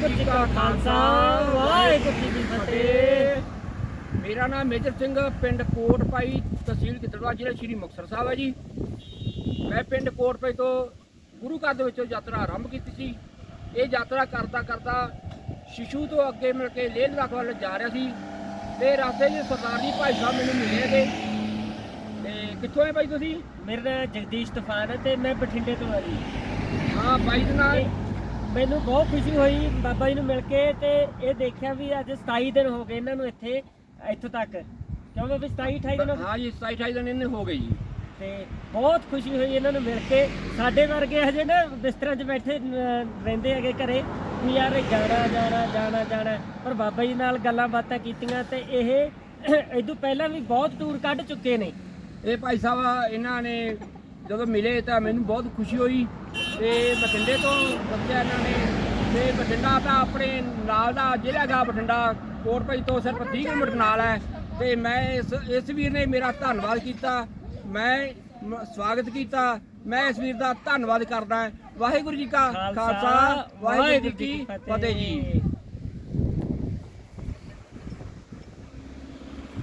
ਵਾਹਿਗੁਰੂ ਜੀ ਕਾ ਖਾਲਸਾ ਵਾਹਿਗੁਰੂ ਜੀ ਕੀ ਫਤਿਹ। ਮੇਰਾ ਨਾਮ ਮੇਜਰ ਸਿੰਘ ਪਿੰਡ ਕੋਟਪਾਈ ਤਹਿਸੀਲ ਗਿੱਦੜਵਾ ਜ਼ਿਲ੍ਹਾ ਸ਼੍ਰੀ ਮੁਕਤਸਰ ਸਾਹਿਬ ਹੈ ਜੀ। ਮੈਂ ਪਿੰਡ ਕੋਟਪਾਈ ਤੋਂ ਗੁਰੂ ਘਰ ਦੇ ਵਿੱਚੋਂ ਯਾਤਰਾ ਆਰੰਭ ਕੀਤੀ ਸੀ। ਇਹ ਯਾਤਰਾ ਕਰਦਾ ਕਰਦਾ ਸ਼ਿਸ਼ੂ ਤੋਂ ਅੱਗੇ ਮਿਲ ਕੇ ਲੇਹ ਲਦਾਖ ਵੱਲ ਜਾ ਰਿਹਾ ਸੀ ਤੇ ਰਸਤੇ 'ਚ ਸਰਦਾਰ ਜੀ ਭਾਈ ਸਾਹਿਬ ਮੈਨੂੰ ਮਿਲੇ ਹੈਗੇ। ਤੇ ਕਿੱਥੋਂ ਹੈ ਭਾਈ ਤੁਸੀਂ? ਮੇਰਾ ਨਾਮ ਜਗਦੀਸ਼ ਤੂਫਾਨ ਹੈ ਤੇ ਮੈਂ ਬਠਿੰਡੇ ਤੋਂ ਆ ਜੀ। ਹਾਂ ਬਾਈ ਦੇ ਨਾਲ। ਤੇ ਮੈਨੂੰ ਬਹੁਤ ਖੁਸ਼ੀ ਹੋਈ ਬਾਬਾ ਜੀ ਨੂੰ ਮਿਲ ਕੇ ਤੇ ਇਹ ਦੇਖਿਆ ਵੀ ਅੱਜ 27 ਦਿਨ ਹੋ ਗਏ ਇਹਨਾਂ ਨੂੰ ਇੱਥੇ ਇੱਥੋਂ ਤੱਕ। ਕਿਉਂਕਿ ਵੀ 27 28 ਦਿਨ ਹੋ ਗਏ? ਹਾਂ ਜੀ 27 28 ਦਿਨ ਇਹਨੇ ਹੋ ਗਏ ਜੀ। ਤੇ ਬਹੁਤ ਖੁਸ਼ੀ ਹੋਈ ਇਹਨਾਂ ਨੂੰ ਮਿਲ ਕੇ। ਸਾਡੇ ਵਰਗੇ ਹਜੇ ਨਾ ਬਿਸਤਰਾਂ 'ਚ ਬੈਠੇ ਅਹ, ਰਹਿੰਦੇ ਹੈਗੇ ਘਰੇ ਵੀ ਯਾਰ ਜਾਣਾ ਜਾਣਾ ਜਾਣਾ ਜਾਣਾ। ਪਰ ਬਾਬਾ ਜੀ ਨਾਲ ਗੱਲਾਂ ਬਾਤਾਂ ਕੀਤੀਆਂ ਤੇ ਇਹ ਇਦੋਂ ਪਹਿਲਾਂ ਵੀ ਬਹੁਤ ਟੂਰ ਕੱਢ ਚੁੱਕੇ ਨੇ। ਇਹ ਭਾਈ ਸਾਹਿਬ ਇਹਨਾਂ ਨੇ ਜਦੋਂ ਮਿਲੇ ਤਾਂ ਮੈਨੂੰ ਬਹੁਤ ਖੁਸ਼ੀ ਹੋਈ। ਤੇ ਬਠਿੰਡੇ ਤੋਂ ਦੱਸਿਆ ਇਹਨਾਂ ਨੇ ਤੇ ਬਠਿੰਡਾ ਤਾਂ ਆਪਣੇ ਨਾਲ ਦਾ ਜ਼ਿਲ੍ਹਾ ਗਾ ਬਠਿੰਡਾ ਕੋਟਪਈ ਤੋਂ ਸਿਰਫ 30 ਕਿਲੋਮੀਟਰ ਨਾਲ ਹੈ। ਤੇ ਮੈਂ ਇਸ ਇਸ ਵੀਰ ਨੇ ਮੇਰਾ ਧੰਨਵਾਦ ਕੀਤਾ ਮ- ਸਵਾਗਤ ਕੀਤਾ ਮੈਂ ਇਸ ਵੀਰ ਦਾ ਧੰਨਵਾਦ ਕਰਦਾ। ਵਾਹਿਗੁਰੂ ਜੀ ਕਾ ਖਾਲਸਾ ਵਾਹਿਗੁਰੂ ਜੀ ਕੀ ਫਤਿਹ ਜੀ।